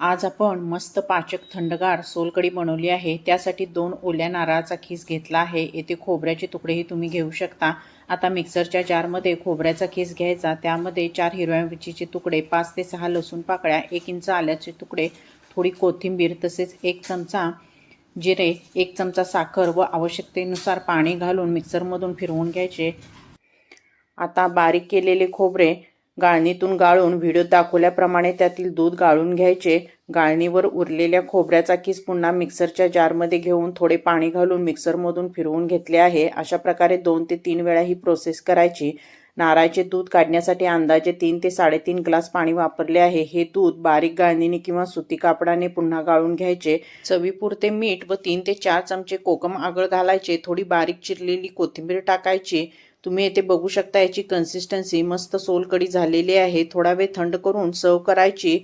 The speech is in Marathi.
आज आपण मस्त पाचक थंडगार सोलकढी बनवली आहे. त्यासाठी दोन ओल्या नारळाचा खीस घेतला आहे. येथे खोबऱ्याचे तुकडेही तुम्ही घेऊ शकता. आता मिक्सरच्या जारमध्ये खोबऱ्याचा खीस घ्यायचा. त्यामध्ये चार हिरव्या मिरचीचे तुकडे पाच ते सहा लसूण पाकळ्या एक इंच आल्याचे तुकडे थोडी कोथिंबीर तसेच एक चमचा जिरे एक चमचा साखर व आवश्यकतेनुसार पाणी घालून मिक्सरमधून फिरवून घ्यायचे. आता बारीक केलेले खोबरे गाळणीतून गाळून व्हिडिओत दाखवल्याप्रमाणे त्यातील दूध गाळून घ्यायचे. गाळणीवर उरलेल्या खोबऱ्याचा किस पुन्हा मिक्सरच्या जारमध्ये घेऊन थोडे पाणी घालून मिक्सरमधून फिरवून घेतले आहे. अशा प्रकारे दोन ते तीन वेळा ही प्रोसेस करायची. नारळाचे दूध काढण्यासाठी अंदाजे तीन ते साडेतीन ग्लास पाणी वापरले आहे. हे दूध बारीक गाळणीने किंवा सुती कापडाने पुन्हा गाळून घ्यायचे. चवीपुरते मीठ व तीन ते चार चमचे कोकम आगळ घालायचे. थोडी बारीक चिरलेली कोथिंबीर टाकायची. तुम्ही येथे बघू शकता याची कन्सिस्टन्सी मस्त सोलकडी झालेली आहे. थोडा वेळ थंड करून सर्व करायची.